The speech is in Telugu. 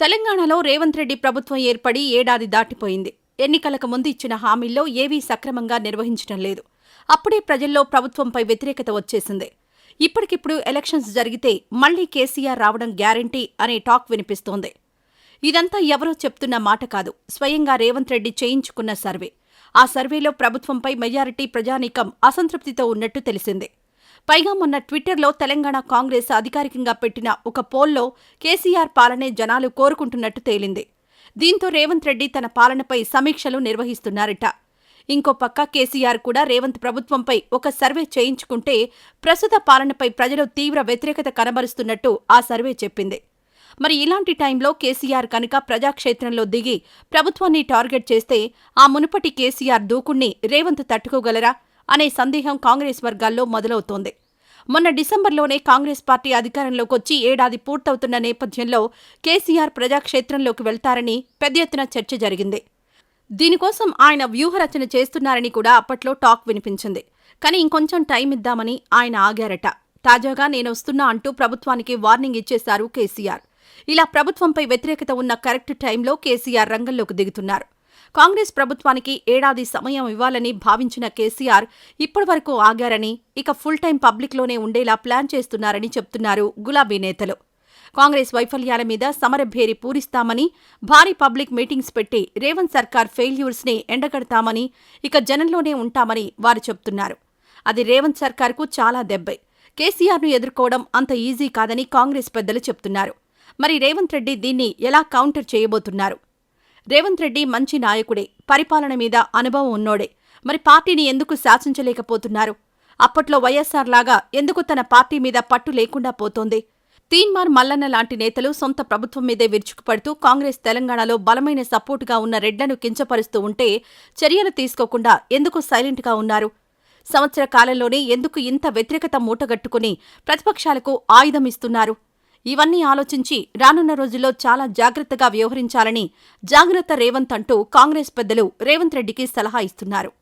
తెలంగాణలో రేవంత్ రెడ్డి ప్రభుత్వం ఏర్పడి ఏడాది దాటిపోయింది. ఎన్నికలకు ముందు ఇచ్చిన హామీల్లో ఏవీ సక్రమంగా నిర్వహించడం లేదు. అప్పుడే ప్రజల్లో ప్రభుత్వంపై వ్యతిరేకత వచ్చేసింది. ఇప్పటికిప్పుడు ఎలక్షన్స్ జరిగితే మళ్ళీ కేసీఆర్ రావడం గ్యారంటీ అనే టాక్ వినిపిస్తోంది. ఇదంతా ఎవరో చెప్తున్న మాట కాదు. స్వయంగా రేవంత్ రెడ్డి చేయించుకున్న సర్వే. ఆ సర్వేలో ప్రభుత్వంపై మెజారిటీ ప్రజానీకం అసంతృప్తితో ఉన్నట్టు తెలిసిందే. పైగా మొన్న ట్విట్టర్లో తెలంగాణ కాంగ్రెస్ అధికారికంగా పెట్టిన ఒక పోల్లో కేసీఆర్ పాలనే జనాలు కోరుకుంటున్నట్టు తేలింది. దీంతో రేవంత్ రెడ్డి తన పాలనపై సమీక్షలు నిర్వహిస్తున్నారట. ఇంకో పక్క కేసీఆర్ కూడా రేవంత్ ప్రభుత్వంపై ఒక సర్వే చేయించుకుంటే ప్రస్తుత పాలనపై ప్రజలు తీవ్ర వ్యతిరేకత కనబరుస్తున్నట్టు ఆ సర్వే చెప్పింది. మరి ఇలాంటి టైంలో కేసీఆర్ కనుక ప్రజాక్షేత్రంలో దిగి ప్రభుత్వాన్ని టార్గెట్ చేస్తే ఆ మునుపటి కేసీఆర్ దూకుణ్ణి రేవంత్ తట్టుకోగలరా? అనే సందేహం కాంగ్రెస్ వర్గాల్లో మొదలవుతోంది. మొన్న డిసెంబర్లోనే కాంగ్రెస్ పార్టీ అధికారంలోకి వచ్చి ఏడాది పూర్తవుతున్న నేపథ్యంలో కేసీఆర్ ప్రజాక్షేత్రంలోకి వెళ్తారని పెద్ద ఎత్తున చర్చ జరిగింది. దీనికోసం ఆయన వ్యూహరచన చేస్తున్నారని కూడా అప్పట్లో టాక్ వినిపించింది. కానీ ఇంకొంచెం టైం ఇద్దామని ఆయన ఆగారట. తాజాగా నేను వస్తున్నా అంటూ ప్రభుత్వానికి వార్నింగ్ ఇచ్చేశారు కేసీఆర్. ఇలా ప్రభుత్వంపై వ్యతిరేకత ఉన్న కరెక్ట్ టైంలో కేసీఆర్ రంగంలోకి దిగుతున్నారు. కాంగ్రెస్ ప్రభుత్వానికి ఏడాది సమయం ఇవ్వాలని భావించిన కేసీఆర్ ఇప్పటివరకు ఆగారని ఇక ఫుల్ టైం పబ్లిక్లోనే ఉండేలా ప్లాన్ చేస్తున్నారని చెప్తున్నారు గులాబీ నేతలు. కాంగ్రెస్ వైఫల్యాల మీద సమరభేరి పూరిస్తామని భారీ పబ్లిక్ మీటింగ్స్ పెట్టి రేవంత్ సర్కార్ ఫెయిల్యూర్స్ని ఎండగడతామని ఇక జనంలోనే ఉంటామని వారు చెప్తున్నారు. అది రేవంత్ సర్కార్కు చాలా దెబ్బే. కేసీఆర్ను ఎదుర్కోవడం అంత ఈజీ కాదని కాంగ్రెస్ పెద్దలు చెప్తున్నారు. మరి రేవంత్ రెడ్డి దీన్ని ఎలా కౌంటర్ చేయబోతున్నారు? రేవంత్ రెడ్డి మంచి నాయకుడే. పరిపాలన మీద అనుభవం ఉన్నోడే. మరి పార్టీని ఎందుకు శాసించలేకపోతున్నారు? అప్పట్లో వైఎస్సార్ లాగా ఎందుకు తన పార్టీ మీద పట్టు లేకుండా పోతోంది? తీన్మార్ మల్లన్న లాంటి నేతలు సొంత ప్రభుత్వం మీదే విరుచుకుపడుతూ కాంగ్రెస్ తెలంగాణలో బలమైన సపోర్టుగా ఉన్న రెడ్లను కించపరుస్తూ ఉంటే చర్యలు తీసుకోకుండా ఎందుకు సైలెంట్గా ఉన్నారు? సంవత్సర కాలంలోనే ఎందుకు ఇంత వ్యతిరేకత మూటగట్టుకుని ప్రతిపక్షాలకు ఆయుధం ఇస్తున్నారు? ఇవన్నీ ఆలోచించి రానున్న రోజుల్లో చాలా జాగ్రత్తగా వ్యవహరించాలని జాగ్రత్త రేవంత్ అంటూ కాంగ్రెస్ పెద్దలు రేవంత్ రెడ్డికి సలహా ఇస్తున్నారు.